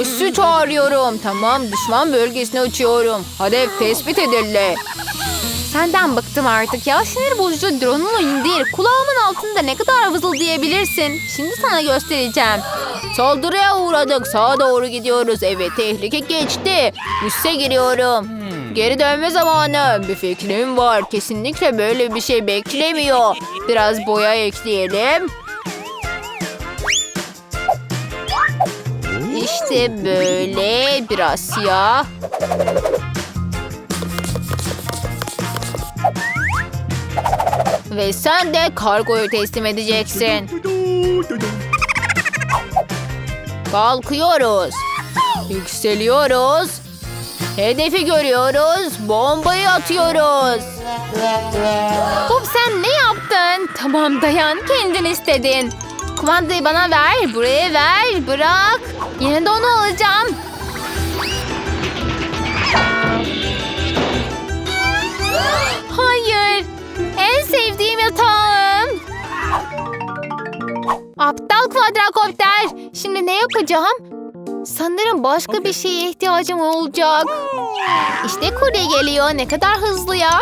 Üssü çağırıyorum. Tamam düşman bölgesine uçuyorum. Hedef tespit edildi. Senden bıktım artık ya. Sinir bozucu drone'un oyunu değil. Kulağımın altında ne kadar vızıldayabilirsin. Şimdi sana göstereceğim. Saldırıya uğradık. Sağa doğru gidiyoruz. Evet tehlike geçti. Üste giriyorum. Geri dönme zamanı. Bir fikrim var. Kesinlikle böyle bir şey beklemiyor. Biraz boya ekleyelim. İşte böyle biraz siyah. Ve sen de kargoyu teslim edeceksin. Kalkıyoruz. Yükseliyoruz. Hedefi görüyoruz. Bombayı atıyoruz. Bob sen ne yaptın? Tamam dayan kendin istedin. Kumandayı bana ver. Buraya ver. Bırak. Yine de onu alacağım. Hayır. En sevdiğim yatağım. Aptal kvadrakopter. Şimdi ne yapacağım? Sanırım başka bir şeye ihtiyacım olacak. İşte kurye geliyor. Ne kadar hızlı ya.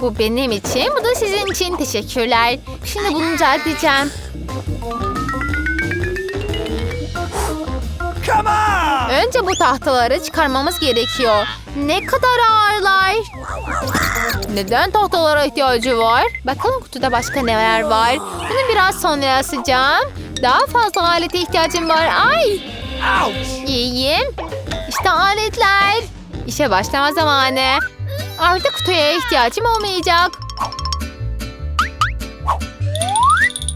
Bu benim için, bu da sizin için. Teşekkürler. Şimdi bunu düzelteceğim. Come on! Önce bu tahtaları çıkarmamız gerekiyor. Ne kadar ağırlar. Neden tahtalara ihtiyacı var? Bakalım kutuda başka neler var. Bunu biraz sonra asacağım. Daha fazla alete ihtiyacım var. Ay! Ouch! İyiyim. İşte aletler. İşe başlama zamanı. Artık kutuya ihtiyacım olmayacak.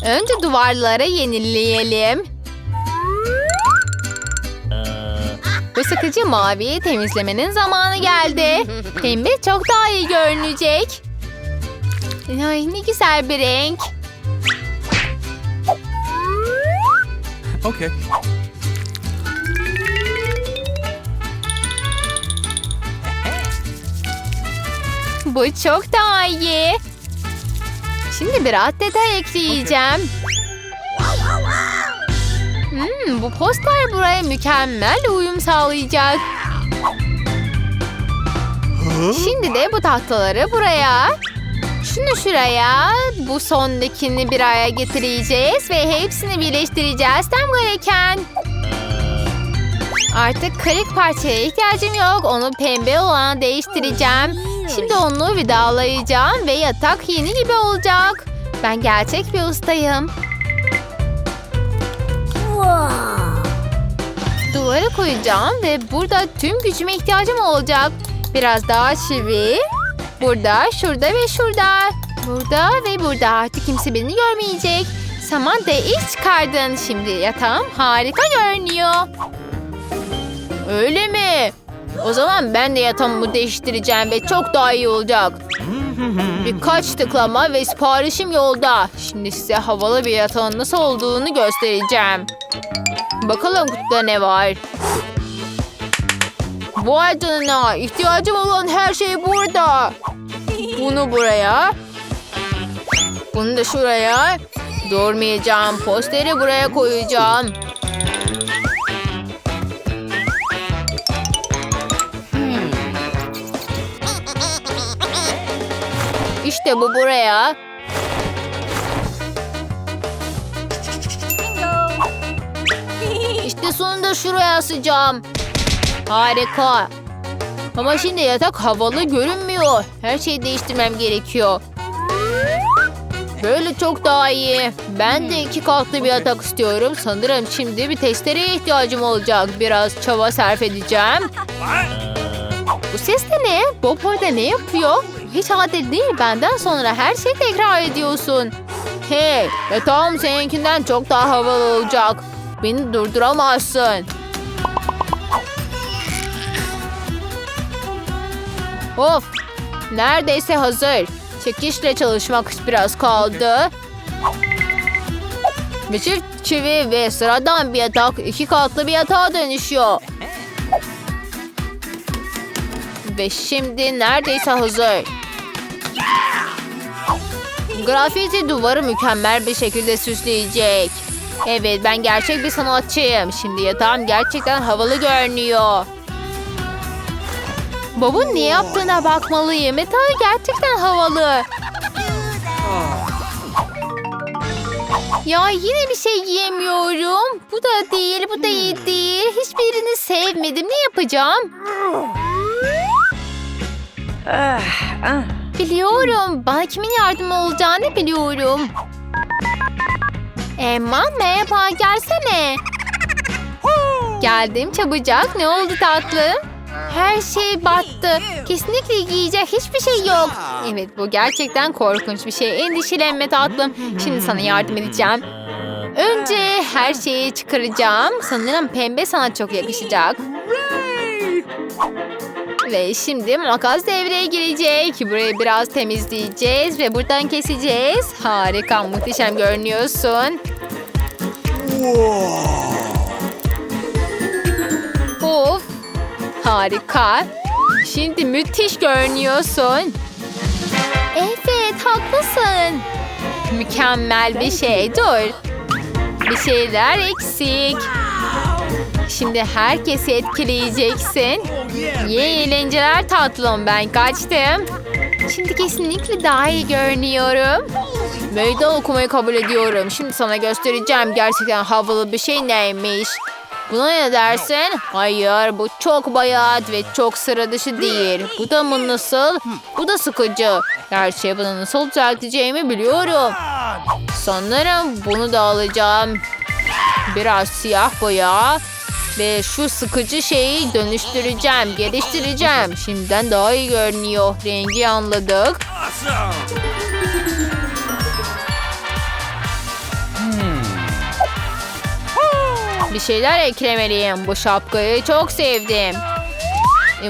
Önce duvarları yenileyelim. Sıkıcı maviyi temizlemenin zamanı geldi. Pembe çok daha iyi görünecek. Ay, ne güzel bir renk. Okay. Bu çok daha iyi. Şimdi biraz detay ekleyeceğim. Hmm, bu poster buraya mükemmel uyum sağlayacak. Şimdi de bu tahtaları buraya. Şunu şuraya. Bu sondakini bir araya getireceğiz ve hepsini birleştireceğiz. Tam gereken. Artık kırık parçaya ihtiyacım yok. Onu pembe olana değiştireceğim. Şimdi onu vidalayacağım ve yatak yeni gibi olacak. Ben gerçek bir ustayım. Duvarı koyacağım ve burada tüm gücüme ihtiyacım olacak. Biraz daha çivi. Burada, şurada ve şurada. Burada ve burada. Artık kimse beni görmeyecek. Saman da iş çıkardın. Şimdi yatağım harika görünüyor. Öyle mi? O zaman ben de yatağımı değiştireceğim ve çok daha iyi olacak. Birkaç tıklama ve siparişim yolda. Şimdi size havalı bir yatağın nasıl olduğunu göstereceğim. Bakalım kutuda ne var. Vay canına ihtiyacım olan her şey burada. Bunu buraya. Bunu da şuraya. Durmayacağım. Posteri buraya koyacağım. İşte bu buraya. İşte sonunda şuraya asacağım. Harika. Ama şimdi yatak havalı görünmüyor. Her şeyi değiştirmem gerekiyor. Böyle çok daha iyi. Ben de iki katlı bir yatak istiyorum. Sanırım şimdi bir testereye ihtiyacım olacak. Biraz çaba sarf edeceğim. Bu ses de ne? Bob orada ne yapıyor? Hiç adil değil. Benden sonra her şeyi tekrar ediyorsun. Hey, yatağım seninkinden çok daha havalı olacak. Beni durduramazsın. Of, neredeyse hazır. Çekişle çalışmak biraz kaldı. Bir çift çivi ve sıradan bir yatak iki katlı bir yatağa dönüşüyor. Ve şimdi neredeyse hazır. Grafiti duvarı mükemmel bir şekilde süsleyecek. Evet ben gerçek bir sanatçıyım. Şimdi yatağım gerçekten havalı görünüyor. Bob'un ne yaptığına bakmalıyım. Yatağı gerçekten havalı. Ya yine bir şey giyemiyorum. Bu da değil, bu da iyi değil. Hiçbirini sevmedim. Ne yapacağım? Biliyorum. Bana kimin yardımı olacağını biliyorum. Emma merhaba gelsene. Geldim çabucak. Ne oldu tatlım? Her şey battı. Kesinlikle giyecek hiçbir şey yok. Evet bu gerçekten korkunç bir şey. Endişelenme tatlım. Şimdi sana yardım edeceğim. Önce her şeyi çıkaracağım. Sanırım pembe sana çok yakışacak. Ve şimdi makas devreye girecek. Burayı biraz temizleyeceğiz ve buradan keseceğiz. Harika, muhteşem görünüyorsun. Of, harika. Şimdi müthiş görünüyorsun. Evet, haklısın. Mükemmel bir şey. Dur. Bir şeyler eksik. Şimdi herkesi etkileyeceksin. İyi eğlenceler tatlım ben kaçtım. Şimdi kesinlikle daha iyi görünüyorum. Meydan okumayı kabul ediyorum. Şimdi sana göstereceğim gerçekten havalı bir şey neymiş. Buna ne dersin? Hayır bu çok bayat ve çok sıra dışı değil. Bu da mı nasıl? Bu da sıkıcı. Gerçi bunu nasıl düzelteceğimi biliyorum. Sanırım bunu da alacağım. Biraz siyah boya. Ve şu sıkıcı şeyi dönüştüreceğim, geliştireceğim. Şimdiden daha iyi görünüyor. Rengi anladık. Awesome. Bir şeyler eklemeliyim. Bu şapkayı çok sevdim.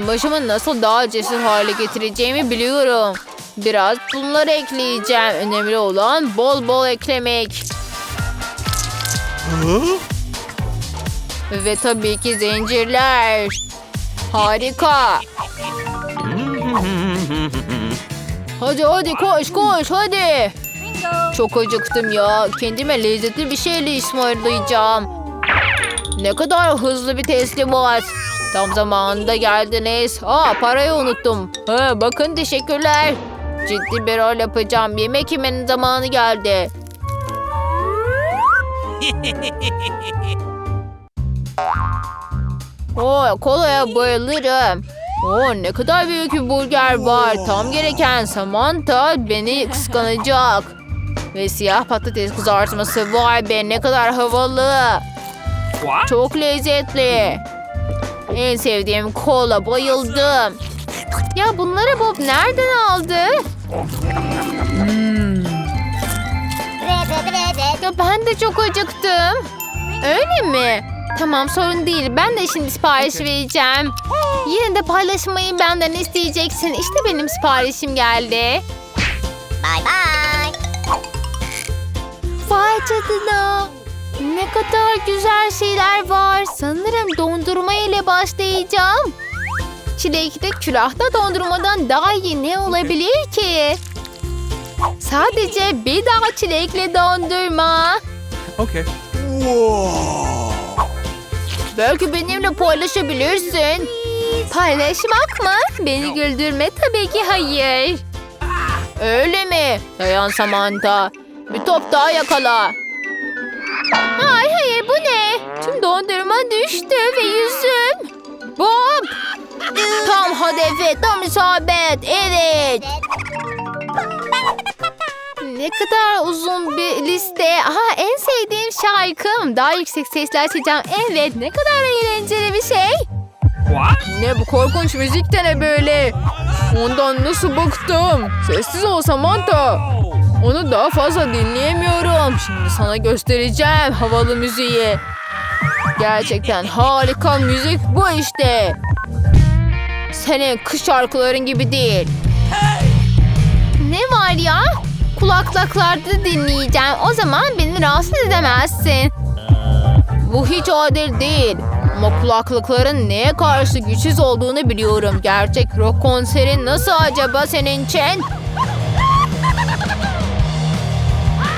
Başımı nasıl daha cesur hale getireceğimi biliyorum. Biraz bunları ekleyeceğim. Önemli olan bol bol eklemek. Ve tabii ki zincirler. Harika. Hadi hadi koş koş hadi. Çok acıktım ya. Kendime lezzetli bir şeyle ısmarlayacağım. Ne kadar hızlı bir teslimat. Tam zamanında geldiniz. Aa parayı unuttum. Ha, bakın teşekkürler. Ciddi bir rol yapacağım. Yemek yemenin zamanı geldi. Oo, kolaya bayılırım. Oo, ne kadar büyük bir burger var. Tam gereken Samantha beni kıskanacak. Ve siyah patates kızartması. Vay be ne kadar havalı. Çok lezzetli. En sevdiğim kola bayıldım. Ya bunları Bob nereden aldı? Ya ben de çok acıktım. Öyle mi? Tamam sorun değil. Ben de şimdi sipariş vereceğim. Yine de paylaşmayı benden isteyeceksin. İşte benim siparişim geldi. Bye bye. Vay canına. Ne kadar güzel şeyler var. Sanırım dondurma ile başlayacağım. Çilekli külahta dondurmadan daha iyi ne olabilir ki? Sadece bir daha çilekli dondurma. Okay. Belki benimle paylaşabilirsin. Paylaşmak mı? Beni güldürme tabii ki hayır. Öyle mi? Dayan Samantha. Bir top daha yakala. Hayır hayır bu ne? Tüm dondurma düştü ve yüzüm. Bob! Tam hedefe, tam isabet. Evet. Ne kadar uzun bir liste. Aha en sevdiğim şarkım. Daha yüksek sesle açacağım. Evet ne kadar eğlenceli bir şey. What? Ne bu korkunç müzik de ne böyle? Ondan nasıl bıktım. Sessiz ol Samantha. Onu daha fazla dinleyemiyorum. Şimdi sana göstereceğim havalı müziği. Gerçekten harika müzik bu işte. Senin kış şarkıların gibi değil. Ne var ya? Kulaklıklarda dinleyeceğim. O zaman beni rahatsız edemezsin. Bu hiç adil değil. Ama kulaklıkların neye karşı güçsüz olduğunu biliyorum. Gerçek rock konseri nasıl acaba senin için?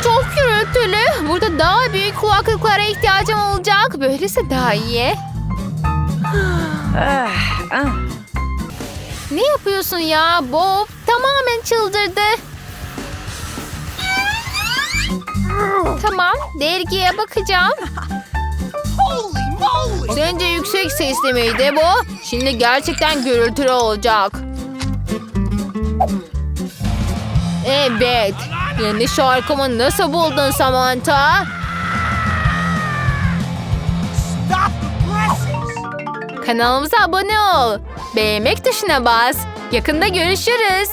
Çok gürültü türlü burada daha büyük kulaklıklara ihtiyacım olacak. Böylesi daha iyi. ne yapıyorsun ya Bob? Tamamen çıldırdı. Tamam, dergiye bakacağım. Sence yüksek sesli miydi bu? Şimdi gerçekten gürültülü olacak. Evet. Yeni şarkımı nasıl buldun Samantha? Kanalımıza abone ol. Beğenmek tuşuna bas. Yakında görüşürüz.